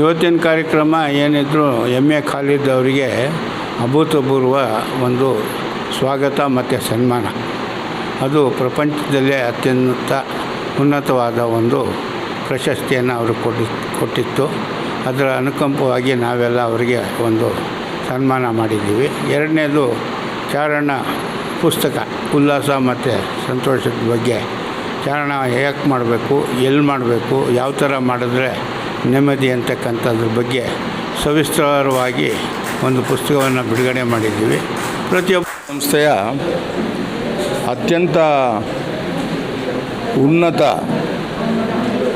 ಇವತ್ತಿನ ಕಾರ್ಯಕ್ರಮ ಏನಿದ್ರು ಎಂ ಎ ಖಾಲಿದ್ ಅವರಿಗೆ ಅಭೂತಪೂರ್ವ ಒಂದು ಸ್ವಾಗತ ಮತ್ತು ಸನ್ಮಾನ. ಅದು ಪ್ರಪಂಚದಲ್ಲೇ ಅತ್ಯಂತ ಉನ್ನತವಾದ ಒಂದು ಪ್ರಶಸ್ತಿಯನ್ನು ಅವರು ಕೊಟ್ಟಿ, ಕೊಟ್ಟಿತ್ತು. ಅದರ ಅನುಕಂಪವಾಗಿ ನಾವೆಲ್ಲ ಅವರಿಗೆ ಒಂದು ಸನ್ಮಾನ ಮಾಡಿದ್ದೀವಿ. ಎರಡನೇದು ಚಾರಣ ಪುಸ್ತಕ, ಉಲ್ಲಾಸ ಮತ್ತು ಸಂತೋಷದ ಬಗ್ಗೆ. ಚಾರಣ ಹೇಗೆ ಮಾಡಬೇಕು ಎಲ್ಲಿ ಮಾಡಬೇಕು, ಯಾವ ಥರ ಮಾಡಿದ್ರೆ ನೆಮ್ಮದಿ ಅಂತಕ್ಕಂಥದ್ರ ಬಗ್ಗೆ ಸವಿಸ್ತಾರವಾಗಿ ಒಂದು ಪುಸ್ತಕವನ್ನು ಬಿಡುಗಡೆ ಮಾಡಿದ್ದೀವಿ. ಪ್ರತಿಯೊಬ್ಬ ಸಂಸ್ಥೆಯ ಅತ್ಯಂತ ಉನ್ನತ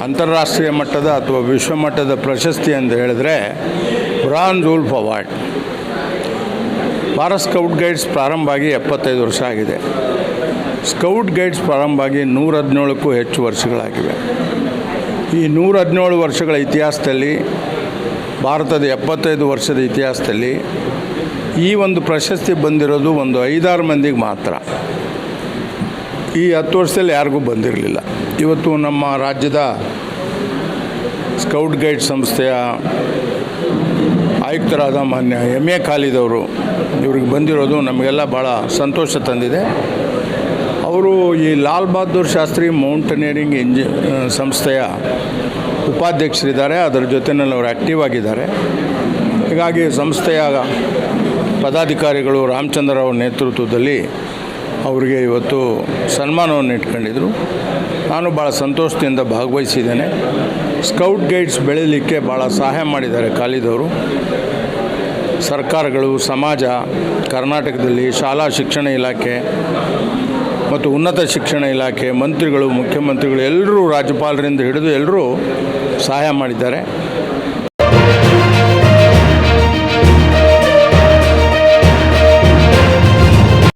ಅಂತಾರಾಷ್ಟ್ರೀಯ ಮಟ್ಟದ ಅಥವಾ ವಿಶ್ವಮಟ್ಟದ ಪ್ರಶಸ್ತಿ ಅಂತ ಹೇಳಿದ್ರೆ Bronze Wolf award. Bharat scout guides ಪ್ರಾರಂಭ ಆಗಿ ಎಪ್ಪತ್ತೈದು ವರ್ಷ ಆಗಿದೆ. ಸ್ಕೌಟ್ ಗೈಡ್ಸ್ ಪ್ರಾರಂಭ ಆಗಿ ನೂರ ಹದಿನೇಳಕ್ಕೂ ಹೆಚ್ಚು ವರ್ಷಗಳಾಗಿವೆ. ಈ ನೂರ ಹದಿನೇಳು ವರ್ಷಗಳ ಇತಿಹಾಸದಲ್ಲಿ, ಭಾರತದ ಎಪ್ಪತ್ತೈದು ವರ್ಷದ ಇತಿಹಾಸದಲ್ಲಿ ಈ ಒಂದು ಪ್ರಶಸ್ತಿ ಬಂದಿರೋದು ಒಂದು ಐದಾರು ಮಂದಿಗೆ ಮಾತ್ರ. ಈ ಹತ್ತು ವರ್ಷದಲ್ಲಿ ಯಾರಿಗೂ ಬಂದಿರಲಿಲ್ಲ. ಇವತ್ತು ನಮ್ಮ ರಾಜ್ಯದ ಸ್ಕೌಟ್ ಗೈಡ್ ಸಂಸ್ಥೆಯ ಆಯುಕ್ತರಾದ ಮಾನ್ಯ ಎಂ ಎ ಖಾಲಿದವರು ಇವ್ರಿಗೆ ಬಂದಿರೋದು ನಮಗೆಲ್ಲ ಭಾಳ ಸಂತೋಷ ತಂದಿದೆ. ಅವರು ಈ ಲಾಲ್ ಬಹದ್ದೂರ್ ಶಾಸ್ತ್ರಿ ಮೌಂಟನಿಯರಿಂಗ್ ಇಂಜಿ ಸಂಸ್ಥೆಯ ಉಪಾಧ್ಯಕ್ಷರಿದ್ದಾರೆ. ಅದರ ಜೊತೆಯಲ್ಲಿ ಅವರು ಆ್ಯಕ್ಟಿವ್ ಆಗಿದ್ದಾರೆ. ಹೀಗಾಗಿ ಸಂಸ್ಥೆಯ ಪದಾಧಿಕಾರಿಗಳು ರಾಮಚಂದ್ರ ಅವರ ನೇತೃತ್ವದಲ್ಲಿ ಅವರಿಗೆ ಇವತ್ತು ಸನ್ಮಾನವನ್ನು ಇಟ್ಕೊಂಡಿದ್ರು. ನಾನು ಭಾಳ ಸಂತೋಷದಿಂದ ಭಾಗವಹಿಸಿದ್ದೇನೆ. ಸ್ಕೌಟ್ ಗೈಡ್ಸ್ ಬೆಳೀಲಿಕ್ಕೆ ಭಾಳ ಸಹಾಯ ಮಾಡಿದ್ದಾರೆ ಕಾಲಿದವರು. ಸರ್ಕಾರಗಳು, ಸಮಾಜ, ಕರ್ನಾಟಕದಲ್ಲಿ ಶಾಲಾ ಶಿಕ್ಷಣ ಇಲಾಖೆ ಮತ್ತು ಉನ್ನತ ಶಿಕ್ಷಣ ಇಲಾಖೆ ಮಂತ್ರಿಗಳು ಮುಖ್ಯಮಂತ್ರಿಗಳು ಎಲ್ಲರೂ ರಾಜ್ಯಪಾಲರಿಂದ ಹಿಡಿದು ಎಲ್ಲರೂ ಸಹಾಯ ಮಾಡಿದ್ದಾರೆ.